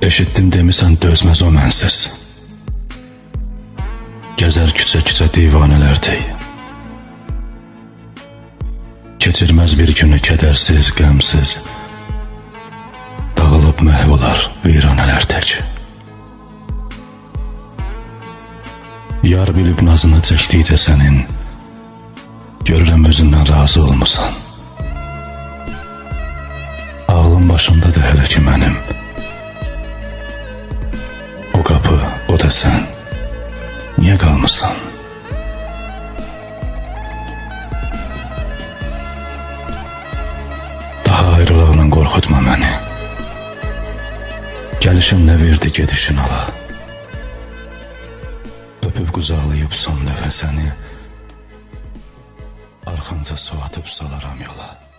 Eşitdim demisən dözməz o mənsiz. Gəzər küçə-küçə divanələr dey. Keçirməz bir günü kədərsiz, qəmsiz. Dağılıb məhv olar viranələr tək. Yar bilib nazını çəkdikcə sənin Görürəm özündən razı olmusan. Ağlım başımdadır hələ ki mənim. O da sən. Niyə qalmısan? Daha ayrılığla qorxutma məni. Gəlişim nə verdi gedişin ala. Öpüb qucaqlayıb son nəfəsəni Arxanca su atıb salaram yola.